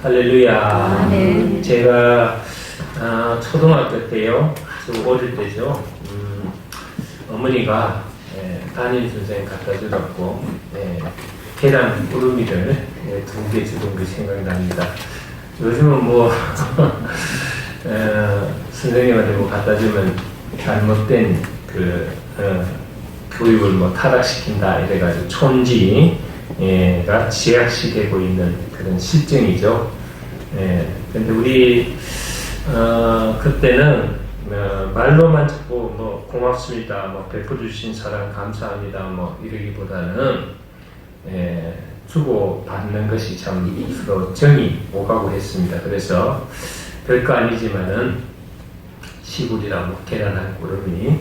할렐루야. 아, 네. 제가 아, 초등학교 때요, 아주 어릴 때죠. 음, 어머니가 예, 담임 선생 갖다 주었고 예, 계란 구름이를 예, 두개 주던 게 생각납니다. 요즘은 뭐 어, 선생님한테 뭐 갖다 주면 잘못된 그 어, 교육을 뭐 타락시킨다 이래가지고 촌지 가 제약시 되고 있는 그런 실정이죠. 예, 근데 우리 어, 그때는 어, 말로만 자꾸 뭐 고맙습니다, 뭐 베풀어 주신 사랑 감사합니다, 뭐 이러기보다는 예, 주고 받는 것이 참 서로 정이 오가고 했습니다. 그래서 별거 아니지만은 시골이랑 뭐 계란 한 꾸러미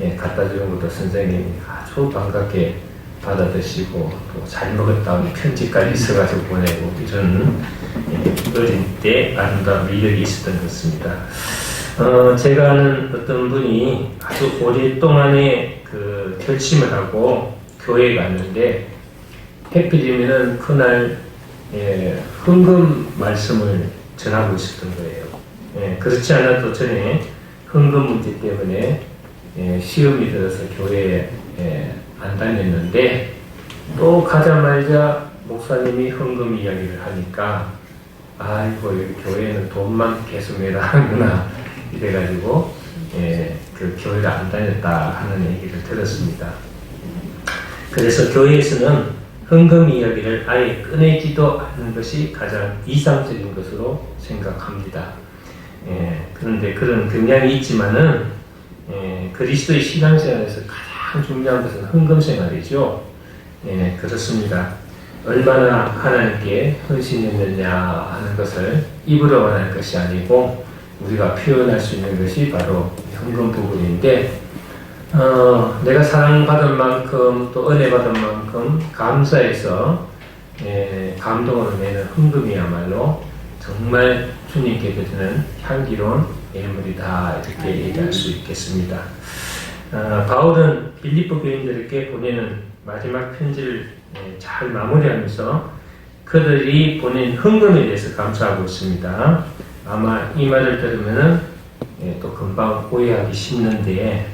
예, 갖다 주는 것도 선생님이 아주 반갑게 받아 드시고 또 잘 먹었다고 편지까지 써가지고 보내고 이런 예, 어릴 때 아름다운 미력이 있었던 것 같습니다. 어, 제가 아는 어떤 분이 아주 오랫동안에 그 결심을 하고 교회에 갔는데 해필이면은 그날 예, 헌금 말씀을 전하고 있었던 거예요. 예, 그렇지 않아도 전에 헌금 문제 때문에 예, 시험이 들어서 교회에 예, 안 다녔는데 또 가자마자 목사님이 헌금 이야기를 하니까 아이고 교회는 돈만 계속 내라 하는구나 이래가지고 예, 그 교회를 안 다녔다 하는 얘기를 들었습니다. 그래서 교회에서는 헌금 이야기를 아예 꺼내지도 않는 것이 가장 이상적인 것으로 생각합니다. 예, 그런데 그런 경향이 있지만은 예, 그리스도의 신앙생활에서 가장 중요한 것은 헌금 생활이죠. 예, 그렇습니다. 얼마나 하나님께 헌신했느냐 하는 것을 입으로 말할 것이 아니고 우리가 표현할 수 있는 것이 바로 헌금 부분인데 어, 내가 사랑받은 만큼 또 은혜 받은 만큼 감사해서 예, 감동으로 내는 헌금이야말로 정말 주님께 드리는 향기로운 예물이다 이렇게 얘기할 수 있겠습니다. 어, 바울은 빌립보 교인들에게 보내는 마지막 편지를 예, 잘 마무리하면서 그들이 보낸 헌금에 대해서 감사하고 있습니다. 아마 이 말을 들으면은 예, 또 금방 오해하기 쉽는데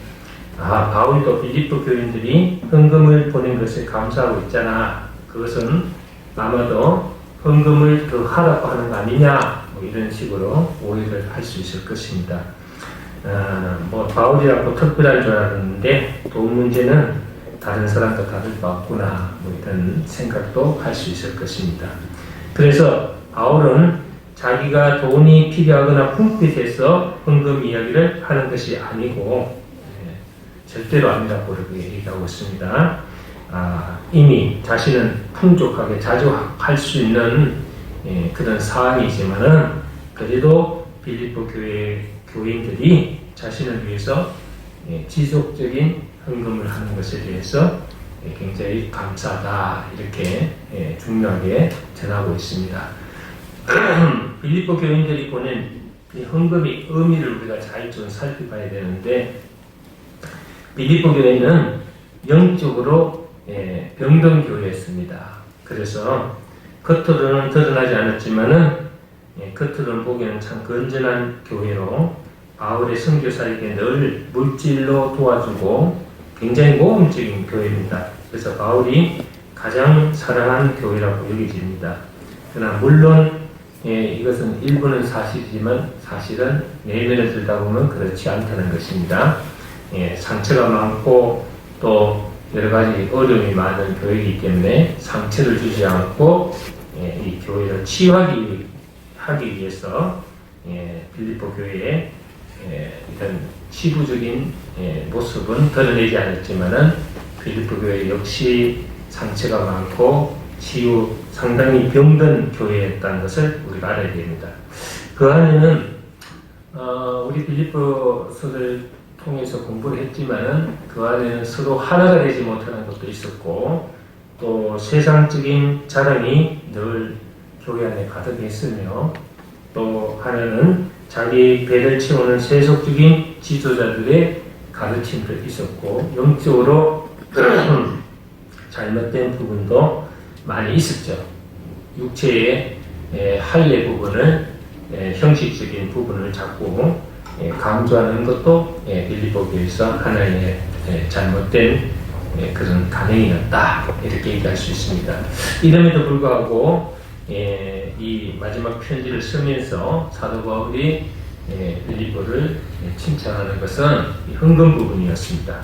아 바울도 빌립보 교인들이 헌금을 보낸 것에 감사하고 있잖아. 그것은 아마도 헌금을 더 하라고 하는 거 아니냐 뭐 이런 식으로 오해를 할 수 있을 것입니다. 아, 뭐 바울이라고 특별한 줄 알았는데 돈 문제는 다른 사람과 다를 바 없구나 뭐 이런 생각도 할 수 있을 것입니다. 그래서 바울은 자기가 돈이 필요하거나 흠칫해서 헌금 이야기를 하는 것이 아니고 예, 절대로 아니라고 그렇게 얘기하고 있습니다. 아, 이미 자신은 풍족하게 자주 할 수 있는 예, 그런 상황이지만은 그래도 빌립보 교회 교인들이 자신을 위해서 예, 지속적인 헌금을 하는 것에 대해서 예, 굉장히 감사하다 이렇게 예, 중요하게 전하고 있습니다. 빌립보 교인들이 보낸 이 헌금의 의미를 우리가 잘 좀 살펴봐야 되는데 빌립보 교회는 영적으로 예, 병든 교회였습니다. 그래서 겉으로는 드러나지 않았지만은 예, 겉으로는 보기에는 참 건전한 교회로 바울의 선교사에게 늘 물질로 도와주고 굉장히 모험적인 교회입니다. 그래서 바울이 가장 사랑하는 교회라고 여겨집니다. 그러나 물론 예, 이것은 일부는 사실이지만 사실은 내면을 들다 보면 그렇지 않다는 것입니다. 예, 상처가 많고 또 여러 가지 어려움이 많은 교회이기 때문에 상처를 주지 않고 예, 이 교회를 치유하기 하기 위해서 예, 교회의 예, 이런 치부적인 예, 모습은 드러내지 않았지만은 빌립보 교회 역시 상처가 많고 치유 상당히 병든 교회였다는 것을 우리가 알아야 됩니다. 그 안에는 어, 우리 빌립보서를 통해서 공부를 했지만은 그 안에는 서로 하나가 되지 못하는 것도 있었고 또 세상적인 자랑이 늘 교회 안에 가득했으며 또 하나는 자기 배를 채우는 세속적인 지도자들의 가르침도 있었고 영적으로 잘못된 부분도 많이 있었죠. 육체의 예, 할례 부분을 예, 형식적인 부분을 자꾸 예, 강조하는 것도 예, 빌립보 교회에서 하나의 예, 잘못된 예, 그런 간행이었다 이렇게 얘기할 수 있습니다. 이름에도 불구하고 예, 이 마지막 편지를 쓰면서 사도 바울이 예, 빌립보를 예, 칭찬하는 것은 이 흥금 부분이었습니다.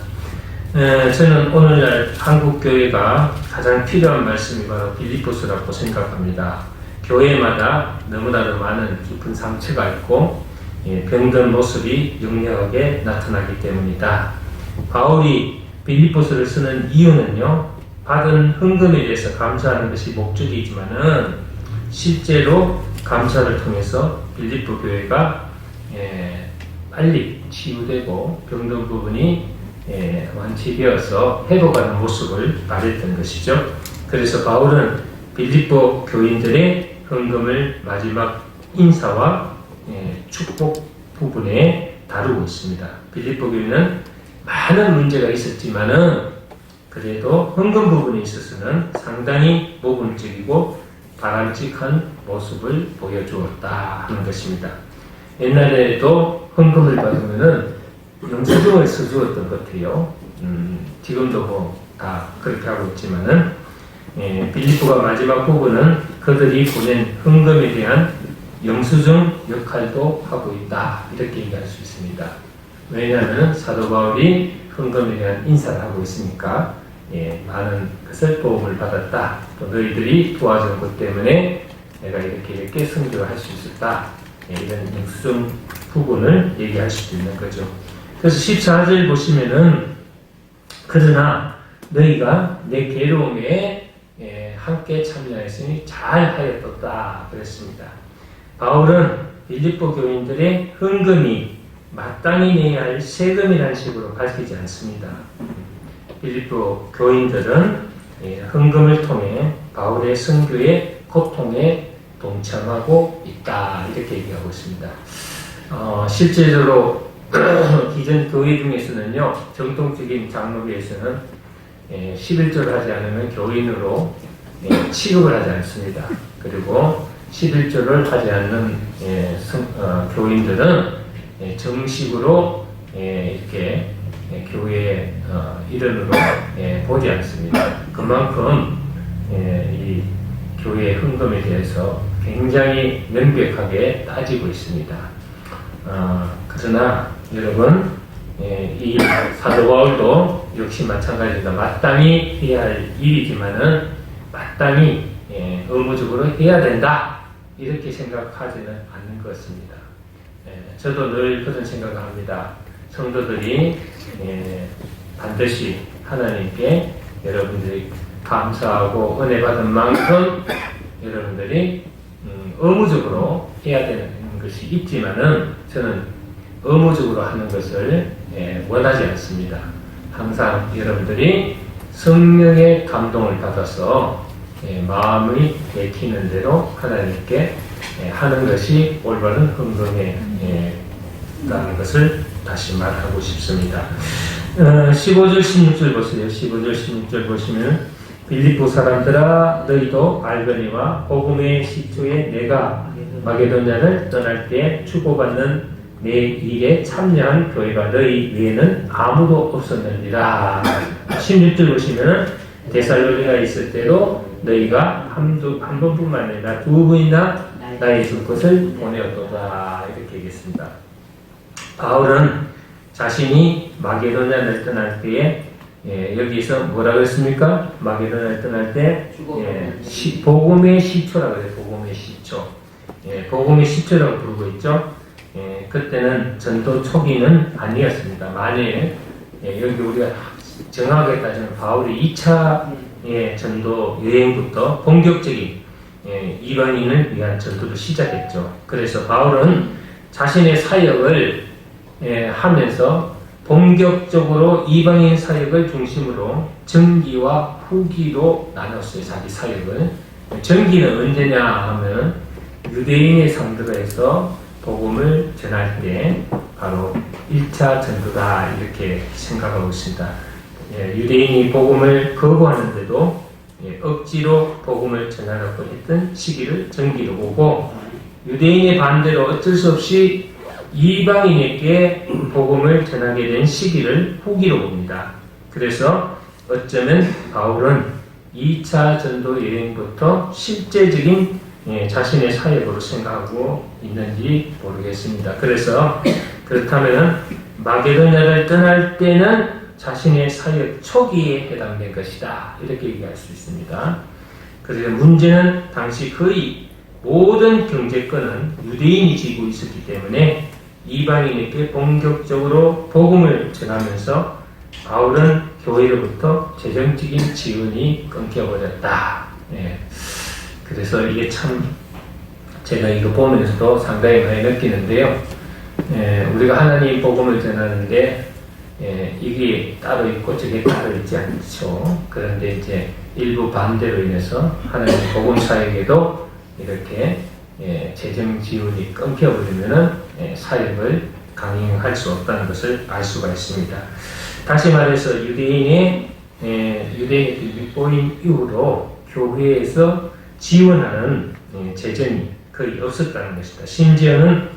에, 저는 오늘날 한국 교회가 가장 필요한 말씀이 바로 빌립보스라고 생각합니다. 교회마다 너무나도 많은 깊은 상처가 있고 예, 병든 모습이 역력하게 나타나기 때문이다. 바울이 빌립보스를 쓰는 이유는요, 받은 흥금에 대해서 감사하는 것이 목적이지만은 실제로 감사를 통해서 빌립보 교회가 예, 빨리 치유되고 병든 부분이 예, 완치되어서 회복하는 모습을 말했던 것이죠. 그래서 바울은 빌립보 교인들의 헌금을 마지막 인사와 예, 축복 부분에 다루고 있습니다. 빌립보 교회는 많은 문제가 있었지만은 그래도 헌금 부분에 있어서는 상당히 모범적이고 바람직한 모습을 보여주었다 하는 것입니다. 옛날에도 헌금을 받으면은 영수증을 써주었던 것 같아요. 음, 지금도 뭐 다 그렇게 하고 있지만은 예, 빌립보가 마지막 부분은 그들이 보낸 헌금에 대한 영수증 역할도 하고 있다 이렇게 얘기할 수 있습니다. 왜냐하면 사도 바울이 헌금에 대한 인사를 하고 있으니까 예, 많은 것을 도움을 받았다. 또 너희들이 도와준 것 때문에 내가 이렇게 이렇게 성교를 할 수 있었다. 예, 이런 영수증 부분을 얘기할 수도 있는 거죠. 그래서 14절 보시면은 그러나 너희가 내 괴로움에 예, 함께 참여했으니 잘 하였다 그랬습니다. 바울은 빌립보 교인들의 헌금이 마땅히 내야 할 세금이라는 식으로 밝히지 않습니다. 빌립보 교인들은 예, 헌금을 통해 바울의 선교의 고통에 동참하고 있다 이렇게 얘기하고 있습니다. 어, 실제로 기존 교회 중에서는요 정통적인 장로교에서는 예, 11조를 하지 않으면 교인으로 예, 취급을 하지 않습니다. 그리고 11조를 하지 않는 예, 성, 어, 교인들은 예, 정식으로 예, 이렇게 예, 교회의 어, 일원으로 예, 보지 않습니다. 그만큼 예, 이 교회의 헌금에 대해서 굉장히 명백하게 따지고 있습니다. 어, 그러나 여러분 예, 이 사도 바울도 역시 마찬가지입니다. 마땅히 해야 할 일이지만은 마땅히 예, 의무적으로 해야 된다 이렇게 생각하지는 않는 것 같습니다. 예, 저도 늘 그런 생각을 합니다. 성도들이 예, 반드시 하나님께 여러분들이 감사하고 은혜 받은 만큼 여러분들이 음, 의무적으로 해야 되는 것이 있지만은 저는 의무적으로 하는 것을 예, 원하지 않습니다. 항상 여러분들이 성령의 감동을 받아서 예, 마음이 내키는 대로 하나님께 예, 하는 것이 올바른 헌금이라는 것을 다시 말하고 싶습니다. 어, 15절 16절 보세요. 15절 16절 보시면 빌립보 사람들아 너희도 알거니와 복음의 시초에 내가 마게도냐를 떠날 때 주고받는 내 일에 참여한 교회가 너희 외에는 아무도 없었느니라. 16절 보시면 데살로니가 있을 때도 너희가 한두 한 번뿐만 아니라 두 번이나 나의 줄 것을 보내었도다. 바울은 자신이 마게도냐를 떠날 때에 예, 여기서 뭐라고 했습니까? 마게도냐를 떠날 때 예, 시, 복음의 시초라고 해요. 복음의 시초. 예, 복음의 시초라고 부르고 있죠. 예, 그때는 전도 초기는 아니었습니다. 만일 예, 여기 우리가 정확하게 따지면 바울이 2차 예, 전도 여행부터 본격적인 예, 이방인을 위한 전도를 시작했죠. 그래서 바울은 자신의 사역을 예, 하면서 본격적으로 이방인 사역을 중심으로 전기와 후기로 나눴어요. 자기 사역을. 전기는 언제냐 하면 유대인의 해서 복음을 전할 때 바로 1차 전도다 이렇게 생각하고 있습니다. 예, 유대인이 복음을 거부하는데도 예, 억지로 복음을 전하려고 했던 시기를 전기로 보고 유대인의 반대로 어쩔 수 없이 이방인에게 복음을 전하게 된 시기를 후기로 봅니다. 그래서 어쩌면 바울은 2차 전도 여행부터 실제적인 예, 자신의 사역으로 생각하고 있는지 모르겠습니다. 그래서 그렇다면 마게도냐를 떠날 때는 자신의 사역 초기에 해당된 것이다. 이렇게 얘기할 수 있습니다. 그래서 문제는 당시 거의 모든 경제권은 유대인이 쥐고 있었기 때문에 이방인에게 본격적으로 복음을 전하면서 바울은 교회로부터 재정적인 지원이 끊겨버렸다. 예. 그래서 이게 참 제가 이거 보면서도 상당히 많이 느끼는데요. 예, 우리가 하나님 복음을 전하는데 예, 이게 따로 있고 저게 따로 있지 않죠. 그런데 이제 일부 반대로 인해서 하나님 복음 사역에도 이렇게 예, 재정 지원이 끊겨버리면은 예, 사역을 강행할 수 없다는 것을 알 수가 있습니다. 다시 말해서 유대인의 예, 유대인의 윗보임 이후로 교회에서 지원하는 예, 재정이 거의 없었다는 것입니다. 심지어는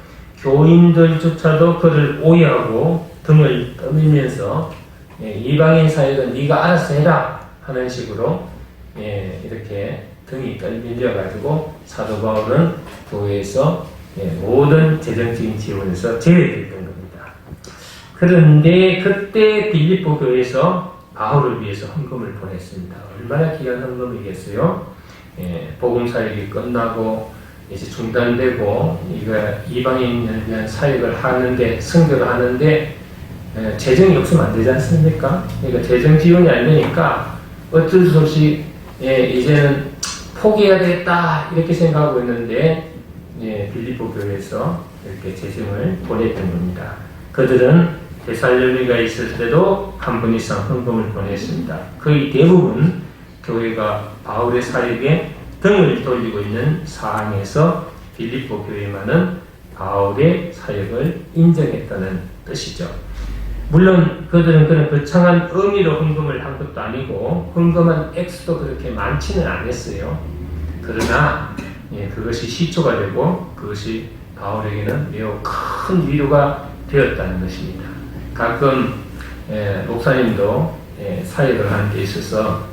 교인들조차도 그를 오해하고 등을 떠밀면서 예, 이방인 사역은 네가 알아서 해라 하는 식으로 예, 이렇게 등이 떨밀려 가지고 사도 바울은 교회에서 예, 모든 재정적인 지원에서 제외됐던 겁니다. 그런데 그때 빌립보 교회에서 바울을 위해서 헌금을 보냈습니다. 얼마나 귀한 헌금이겠어요? 예, 복음 사역이 끝나고 이제 중단되고 이거 이방인을 위한 사역을 하는데 선교를 하는데 예, 재정이 없으면 안 되지 않습니까? 그러니까 재정 지원이 안 되니까 어쩔 수 없이 예, 이제는 포기해야 되겠다 이렇게 생각하고 있는데 예, 빌립보 교회에서 이렇게 재정을 보냈던 겁니다. 그들은 데살로니가 있을 때도 한 분 이상 헌금을 보냈습니다. 거의 대부분 교회가 바울의 사역에 등을 돌리고 있는 상황에서 빌립보 교회만은 바울의 사역을 인정했다는 뜻이죠. 물론 그들은 그런 거창한 의미로 헌금을 한 것도 아니고 헌금한 액수도 그렇게 많지는 않았어요. 그러나 예, 그것이 시초가 되고 그것이 바울에게는 매우 큰 위로가 되었다는 것입니다. 가끔 예, 목사님도 예, 사역을 하는 데 있어서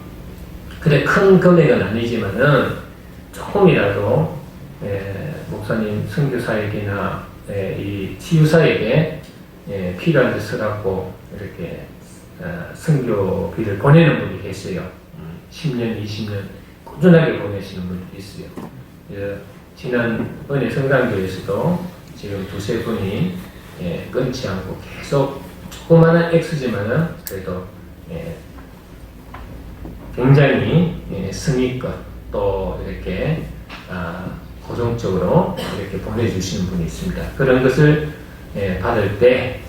그래 큰 금액은 아니지만은 조금이라도 예, 목사님 선교사에게나 예, 이 치유사에게 예, 필요한 데 써갖고 이렇게 어, 선교비를 보내는 분이 계세요. 음, 10년, 20년 꾸준하게 보내시는 분들이 있어요. 예, 지난 은혜 성당교에서도 지금 두세 분이 예, 끊지 않고 계속 조그마한 액수지만은 그래도 예, 굉장히 예, 성의껏 또 이렇게 아, 고정적으로 이렇게 보내주시는 분이 있습니다. 그런 것을 예, 받을 때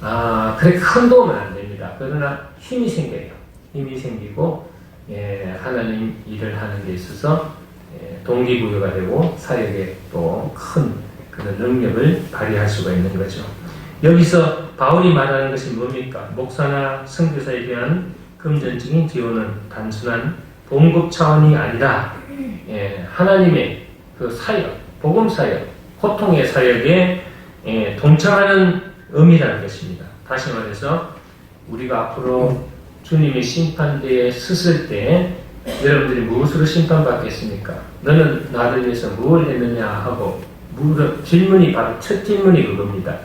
아, 그렇게 큰 도움은 안 됩니다. 그러나 힘이 생겨요. 힘이 생기고 예, 하나님 일을 하는 데 있어서 예, 동기부여가 되고 사역에 또 큰 그런 능력을 발휘할 수가 있는 거죠. 여기서 바울이 말하는 것이 뭡니까? 목사나 선교사에 대한 금전적인 지원은 단순한 봉급 차원이 아니라 예, 하나님의 그 사역, 복음 사역, 고통의 사역에 예, 동참하는 의미라는 것입니다. 다시 말해서 우리가 앞으로 주님의 심판대에 섰을 때 여러분들이 무엇으로 심판받겠습니까? 너는 나를 위해서 무엇을 했느냐 하고 물은 질문이 바로 첫 질문이 그겁니다.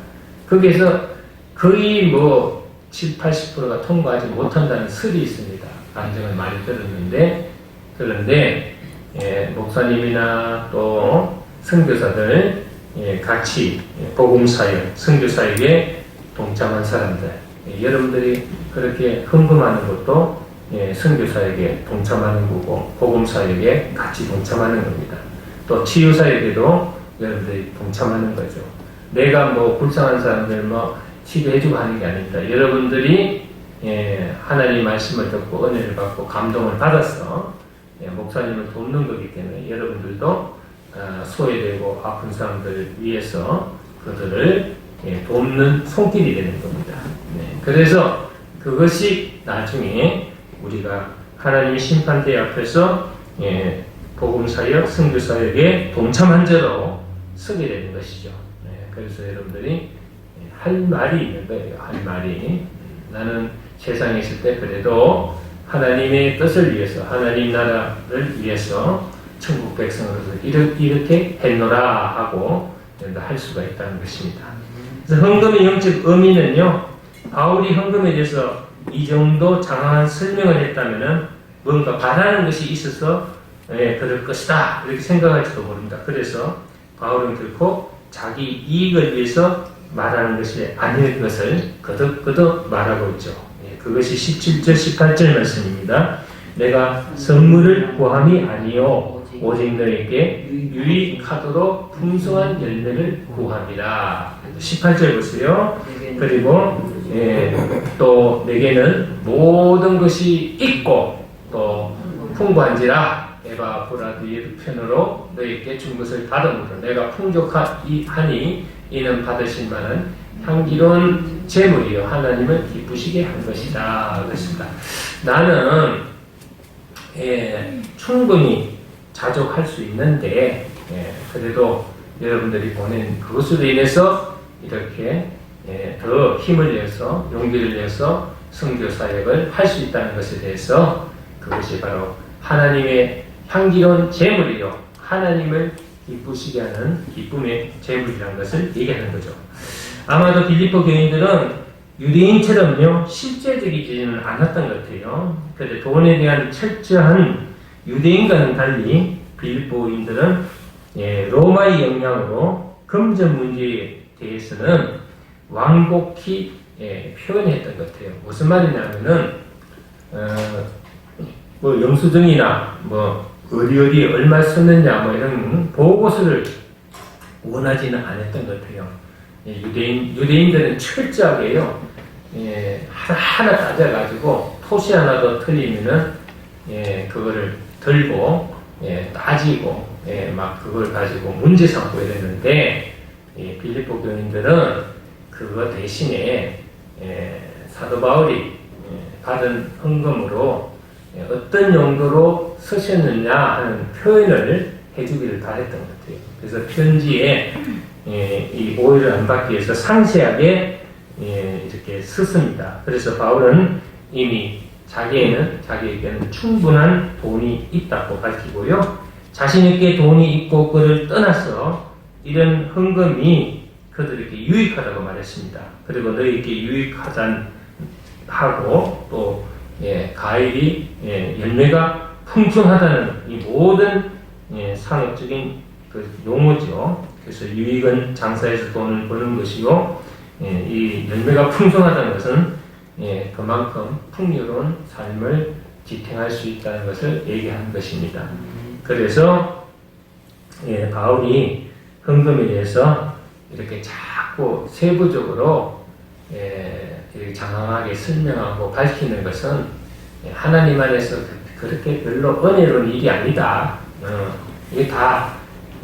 거기에서 거의 뭐 7, 80%가 통과하지 못한다는 설이 있습니다. 간증을 많이 들었는데 그런데 예, 목사님이나 또 선교사들 예, 같이 예, 복음 사역, 선교 사역에 동참한 사람들 예, 여러분들이 그렇게 헌금하는 것도 예, 선교 사역에 동참하는 거고 복음 사역에 같이 동참하는 겁니다. 또 치유 사역에도 여러분들이 동참하는 거죠. 내가 뭐 불쌍한 사람들 뭐 치료해주고 하는 게 아닙니다. 여러분들이 예, 하나님 말씀을 듣고 은혜를 받고 감동을 받아서 예, 목사님을 돕는 거기 때문에 여러분들도 아, 소외되고 아픈 사람들 위해서 그들을 예, 돕는 손길이 되는 겁니다. 네, 그래서 그것이 나중에 우리가 하나님의 심판대 앞에서 예, 복음 사역, 선교 사역에 동참한 자로 서게 되는 것이죠. 예, 그래서 여러분들이 예, 할 말이 있는 거예요. 할 말이 음, 나는 세상에 있을 때 그래도 하나님의 뜻을 위해서 하나님 나라를 위해서 천국 백성으로서 이렇게, 이렇게 했노라 하고 할 수가 있다는 것입니다. 그래서 헌금의 영적 의미는요, 바울이 헌금에 대해서 이 정도 장황한 설명을 했다면은 뭔가 바라는 것이 있어서 예, 그럴 것이다 이렇게 생각할지도 모릅니다. 그래서 바울은 결코 자기 이익을 위해서 말하는 것이 아닐 것을 거듭거듭 말하고 있죠. 예, 그것이 17절, 18절 말씀입니다. 내가 선물을 구함이 아니요 오직 너에게 유익하도록 풍성한 열매를 구합니다. 18절 보세요. 그리고 예, 또 내게는 모든 것이 있고 또 풍부한지라 에바 브라디의 편으로 너에게 준 것을 받음으로 내가 풍족하니 이는 받으신 바는 향기로운 재물이요 하나님을 기쁘시게 한 것이다 그랬습니다. 나는 예, 충분히 자족할 수 있는데 예, 그래도 여러분들이 보낸 그것으로 인해서 이렇게 예, 더 힘을 내서 용기를 내서 성교 사역을 할 수 있다는 것에 대해서 그것이 바로 하나님의 향기로운 재물이요 하나님을 기쁘시게 하는 기쁨의 재물이라는 것을 얘기하는 거죠. 아마도 빌리포 교인들은 유대인처럼요 실제적이지는 않았던 것 같아요. 그런데 돈에 대한 철저한 유대인과는 달리 빌리포인들은 예, 로마의 영향으로 금전 문제에 대해서는 완곡히 예, 표현했던 것 같아요. 무슨 말이냐면은 어, 뭐 영수증이나 뭐 어디 어디 얼마 썼느냐 뭐 이런 보고서를 원하지는 않았던 것 같아요. 예, 유대인 유대인들은 철저하게요. 예, 하나 하나 따져가지고 토시 하나 더 틀리면은 예, 그거를 들고 예, 따지고 예, 막 그걸 가지고 문제 삼고 이랬는데 예, 빌립보 교인들은 그거 대신에 예, 사도 바울이 예, 받은 헌금으로 예, 어떤 용도로 쓰셨느냐 하는 표현을 해주기를 바랬던 것 같아요. 그래서 편지에 예, 이 오해를 안 받기 위해서 상세하게 예, 이렇게 썼습니다. 그래서 바울은 이미 자기에는 자기에게는 충분한 돈이 있다고 밝히고요. 자신에게 돈이 있고 그를 떠나서 이런 헌금이 그들에게 유익하다고 말했습니다. 그리고 너에게 유익하단 하고 또 예, 가일이 예, 열매가 풍성하다는 이 모든 예, 상업적인 그 용어죠. 그래서 유익은 장사에서 돈을 버는 것이고 예, 이 열매가 풍성하다는 것은 예, 그만큼 풍요로운 삶을 지탱할 수 있다는 것을 얘기하는 것입니다. 그래서 예, 바울이 헌금에 대해서 이렇게 자꾸 세부적으로 예, 장황하게 설명하고 밝히는 것은 예, 하나님 안에서 그- 그렇게 별로 은혜로운 일이 아니다. 어, 이게 다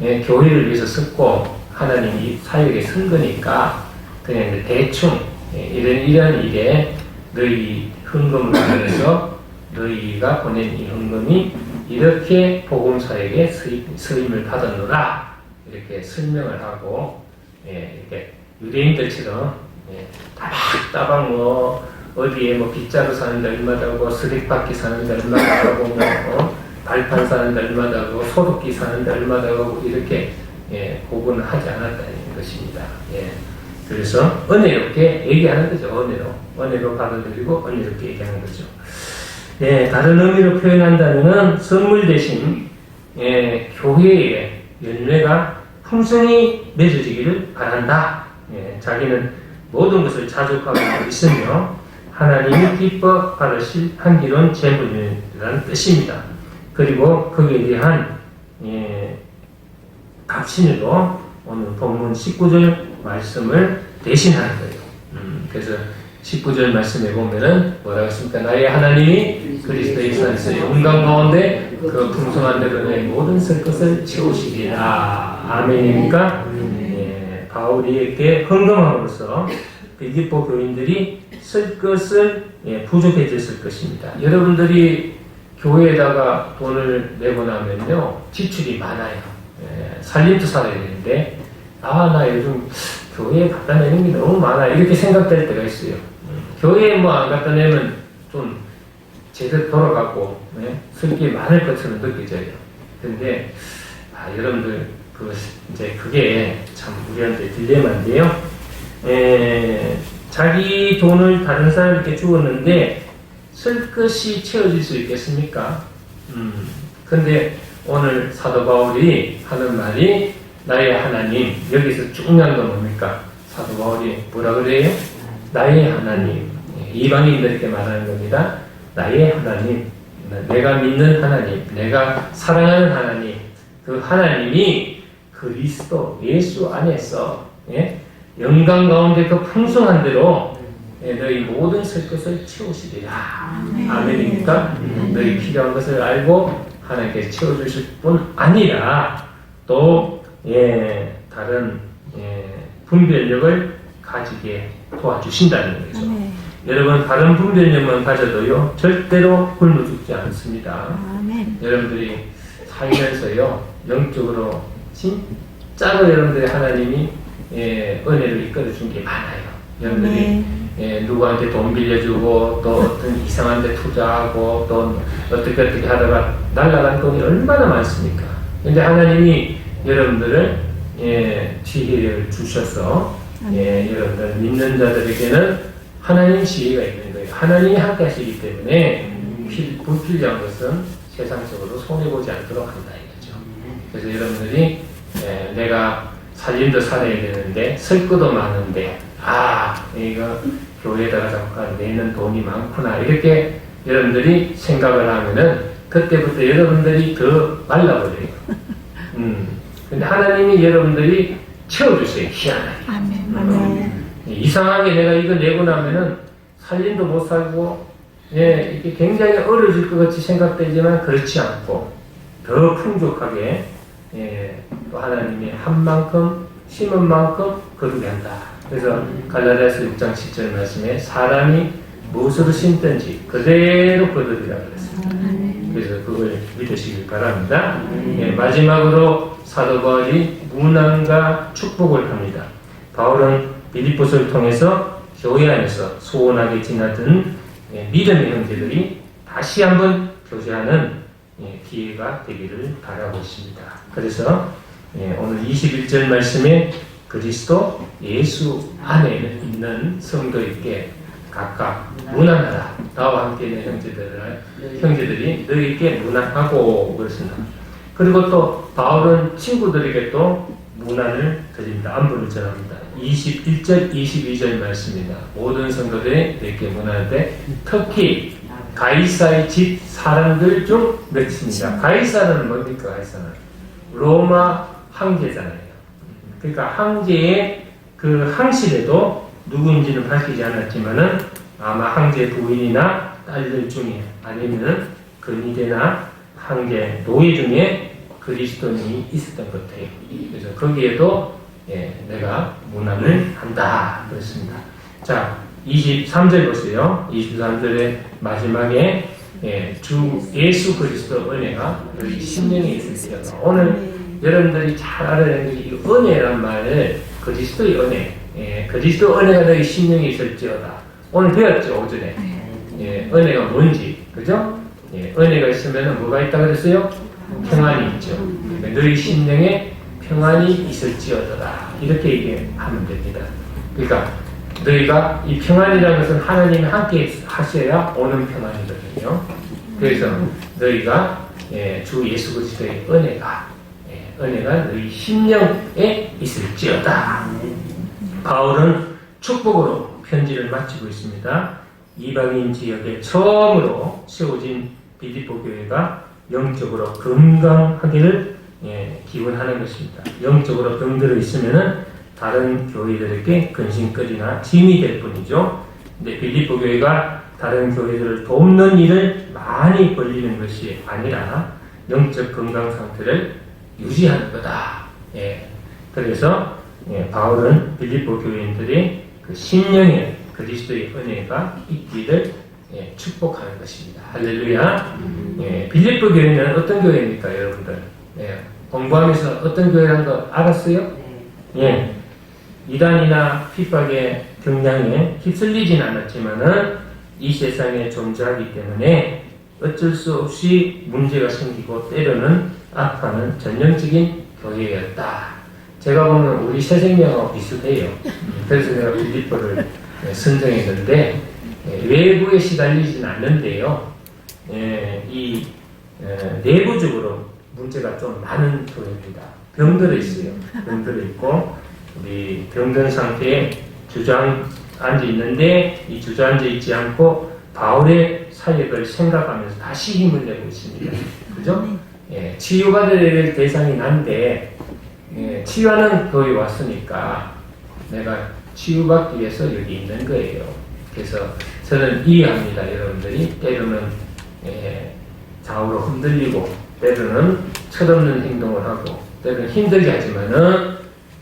예, 교회를 위해서 썼고 하나님이 사역에 쓴 거니까 그냥 대충 예, 이런 이런 일에 너희 헌금을 받아서 너희가 보낸 이 헌금이 이렇게 복음 사역에 쓰임, 을 받았노라 이렇게 설명을 하고 예, 이렇게 유대인들처럼 예, 따박따박 뭐 어디에 뭐 빗자루 사는 데 얼마다고 스릭바퀴 사는 데 얼마다고 뭐 어? 발판 사는 데 얼마다고 소독기 사는 데 얼마다고 이렇게 예, 구분을 하지 않았다는 것입니다. 예. 그래서 은혜롭게 얘기하는 거죠. 은혜로 은혜로 받아들이고 은혜롭게 얘기하는 거죠. 예, 다른 의미로 표현한다면은 선물 대신 예, 교회의 열매가 풍성히 맺어지기를 바란다. 예, 자기는 모든 것을 자족하고 있으며 하나님이 기뻐 받으실 한기로운 재물이라는 뜻입니다. 그리고 거기에 대한 예, 갑신으로 오늘 본문 19절 말씀을 대신하는 거예요. 음, 그래서 19절 말씀에 보면은 뭐라고 했습니까? 나의 하나님이 그리스도의 안에서 영광 가운데 그 풍성한 대로 내 모든 쓸 것을 채우시리라. 아멘이니까 예, 바울이에게 헌금함으로써 빌립보 교인들이 쓸 것을 예, 부족해졌을 것입니다. 여러분들이 교회에다가 돈을 내고 나면요 지출이 많아요. 예, 살림도 살아야 되는데 아 나 요즘 교회에 갖다 내는 게 너무 많아 이렇게 생각될 때가 있어요. 음, 교회에 뭐 안 갖다 내면 좀 제대로 돌아가고 네? 쓸게 많을 것처럼 느껴져요. 근데 아, 여러분들 그 이제 그게 참 우리한테 딜레마인데요. 에, 자기 돈을 다른 사람에게 주었는데 쓸 것이 채워질 수 있겠습니까? 음, 근데 오늘 사도 바울이 하는 말이 나의 하나님 여기서 중요한 건 뭡니까? 사도 바울이 뭐라 그래요? 나의 하나님 예, 이방인들에게 말하는 겁니다. 나의 하나님 내가 믿는 하나님 내가 사랑하는 하나님 그 하나님이 그리스도 예수 안에서 예? 영광 가운데 그 풍성한 대로 예, 너희 모든 쓸 것을 채우시리라. 아멘입니까? 너희 필요한 것을 알고 하나님께 채워주실 뿐 아니라 또 예, 다른 예, 분별력을 가지게 도와주신다는 거죠. 아멘. 여러분 다른 분별력만 가져도요 절대로 굶어 죽지 않습니다. 아멘. 여러분들이 살면서요 영적으로 진짜로 여러분들의 하나님이 예, 은혜를 이끌어 준 게 많아요. 여러분들이 아멘. 예, 누구한테 돈 빌려주고 또 어떤 이상한 데 투자하고 또 어떻게 어떻게 하다가 날라간 돈이 얼마나 많습니까? 근데 하나님이 여러분들을 예, 지혜를 주셔서 예, 여러분들 믿는 자들에게는 하나님 지혜가 있는 거예요. 하나님이 함께 하시기 때문에 필- 불필요한 것은 세상적으로 손해보지 않도록 한다. 그래서 여러분들이 예, 내가 살림도 살아야 되는데 쓸 것도 많은데 아 이거 교회에다가 잠깐 내는 돈이 많구나 이렇게 여러분들이 생각을 하면은 그때부터 여러분들이 더 말라버려요. 음. 근데 하나님이 여러분들이 채워주세요 희한하게. 아멘. 아멘. 이상하게 내가 이거 내고 나면은 살림도 못 살고 예, 이게 굉장히 어려질 것 같이 생각되지만 그렇지 않고 더 풍족하게 예, 또 하나님이 한 만큼 심은 만큼 거두게 한다. 그래서 갈라디아서 6장 10절 말씀에 사람이 무엇으로 심든지 그대로 거두리라 그랬습니다. 그래서 그걸 믿으시길 바랍니다. 예, 마지막으로 사도 바울이 문안과 축복을 합니다. 바울은 빌립보서를 통해서 교회 안에서 소원하게 지나던 예, 믿음의 형제들이 다시 한번 교제하는 예, 기회가 되기를 바라고 있습니다. 그래서 예, 오늘 21절 말씀에 그리스도 예수 안에 있는 성도에게 각각 문안하라. 나와 함께 있는 형제들을, 형제들이 너희에게 문안하고 그렇습니다. 그리고 또 바울은 친구들에게 또 문안을 드립니다. 안부를 전합니다. 21절, 22절 말씀입니다. 모든 성도들이 이렇게 문안하는데 특히 가이사의 집 사람들 중 몇입니다. 가이사는 뭡니까? 가이사는 로마 황제잖아요. 그러니까 황제의 그 항실에도 누구인지는 밝히지 않았지만은 아마 황제 부인이나 딸들 중에 아니면 근위대나 황제 노예 중에 그리스도인이 있었던 것 같아요. 그래서 거기에도 예, 내가 문안을 한다 그랬습니다. 자, 23절 보세요. 23절의 마지막에 예, 주 예수 그리스도 은혜가 우리 심령에 있으시다. 오늘 여러분들이 잘 알아야 이 은혜란 말을 그리스도의 은혜, 예, 그리스도 은혜가 너희 심령에 있을지어다. 오늘 배웠죠 오전에. 예, 은혜가 뭔지, 그죠? 예, 은혜가 있으면 뭐가 있다 그랬어요? 평안이 있죠. 그러니까 너희 심령에 평안이 있을지어다. 이렇게 얘기하면 됩니다. 그러니까 너희가 이 평안이라는 것은 하나님이 함께 하셔야 오는 평안이거든요. 그래서 너희가 예, 주 예수 그리스도의 은혜가 예, 은혜가 너희 심령에 있을지어다. 바울은 축복으로 편지를 마치고 있습니다. 이방인 지역에 처음으로 세워진 빌립보 교회가 영적으로 건강하기를 예, 기원하는 것입니다. 영적으로 병들어 있으면은 다른 교회들에게 근심거리나 짐이 될 뿐이죠. 근데 빌립보 교회가 다른 교회들을 돕는 일을 많이 벌리는 것이 아니라 영적 건강 상태를 유지하는 거다. 예. 그래서 예, 바울은 빌립보 교인들의 그 심령에 그리스도의 은혜가 있기를 예, 축복하는 것입니다. 할렐루야. 예, 빌립보 교회는 어떤 교회입니까, 여러분들? 예, 공부하면서 어떤 교회라는 거 알았어요? 네. 예, 이단이나 핍박의 경향에 휩쓸리진 않았지만은 이 세상에 존재하기 때문에 어쩔 수 없이 문제가 생기고 때로는 아파하는 전형적인 교회였다. 제가 보면 우리 새 생명하고 비슷해요. 음, 그래서 제가 빌립보를 예, 선정했는데 예, 외부에 시달리진 않는데요. 예, 이 예, 내부적으로 문제가 좀 많은 교회입니다. 병들어 있어요. 병들어 있고 우리 병든 상태에 주저앉 앉아 있는데 이 주저앉아 있지 않고 바울의 사역을 생각하면서 다시 힘을 내고 있습니다. 그죠? 예, 치유받아야 될 대상이 난데 예, 치유하는 거기 왔으니까 내가 치유받기 위해서 여기 있는 거예요. 그래서 저는 이해합니다, 여러분들이 때로는 예, 좌우로 흔들리고 때로는 철없는 행동을 하고 때로는 힘들게 하지만은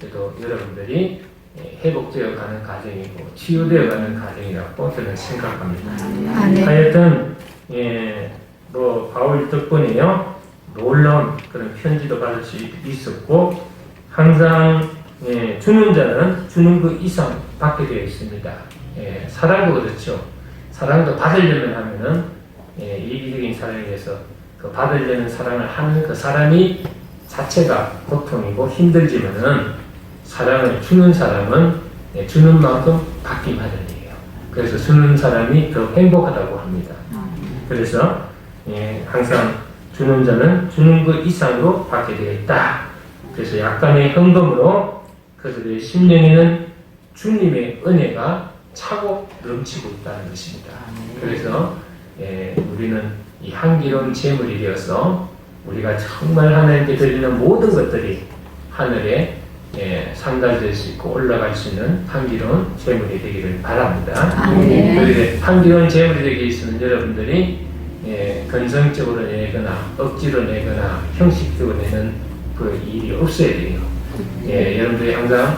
그래도 여러분들이 예, 회복되어 가는 과정이고 치유되어 가는 과정이라고 저는 생각합니다. 아, 네. 하여튼 예, 뭐 바울 덕분에요 놀라운 그런 편지도 받을 수 있었고 항상 예, 주는 자는 주는 그 이상 받게 되어 있습니다. 예, 사랑도 그렇죠. 사랑도 받으려면 하면은 예, 이기적인 사랑에 대해서 그 받으려는 사랑을 하는 그 사람이 자체가 고통이고 힘들지만은 사랑을 주는 사람은 예, 주는 만큼 받기 마련이에요. 그래서 주는 사람이 더 행복하다고 합니다. 그래서 예, 항상 주는 자는 주는 것 이상으로 받게 되어 있다. 그래서 약간의 헌금으로 그들의 심령에는 주님의 은혜가 차고 넘치고 있다는 것입니다. 그래서 예, 우리는 이 향기로운 제물이 되어서 우리가 정말 하나님께 드리는 모든 것들이 하늘에 예, 상달될 수 있고 올라갈 수 있는 향기로운 제물이 되기를 바랍니다. 아멘. 그렇게 향기로운 제물이 되기 위해서는 여러분들이 예, 건성적으로 내거나 억지로 내거나 형식적으로 내는 그 일이 없어야 돼요. 예, 여러분들이 항상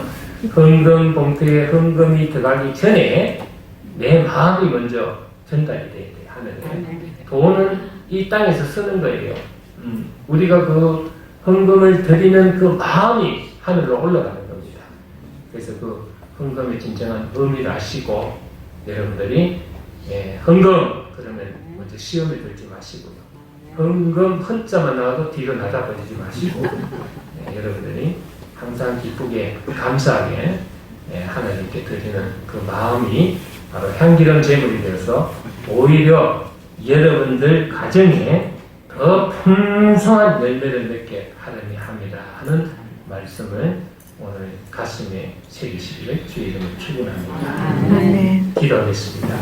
헌금 봉투에 헌금이 들어가기 전에 내 마음이 먼저 전달이 돼야 돼요. 하늘에. 돈은 이 땅에서 쓰는 거예요. 음, 우리가 그 헌금을 드리는 그 마음이 하늘로 올라가는 겁니다. 그래서 그 헌금의 진정한 의미를 아시고 여러분들이 예, 헌금 그러면 먼저 시험에 들지 마시고요. 헌금 헌자만 나와도 뒤로 나다버리지 마시고 예, 여러분들이 항상 기쁘게 감사하게 예, 하나님께 드리는 그 마음이 바로 향기로운 제물이 되어서 오히려 여러분들 가정에 더 풍성한 열매를 맺게 하려니 합니다 하는 말씀을 오늘 가슴에 새기시기를 주의 이름으로 축원합니다. 아멘. 기도하겠습니다.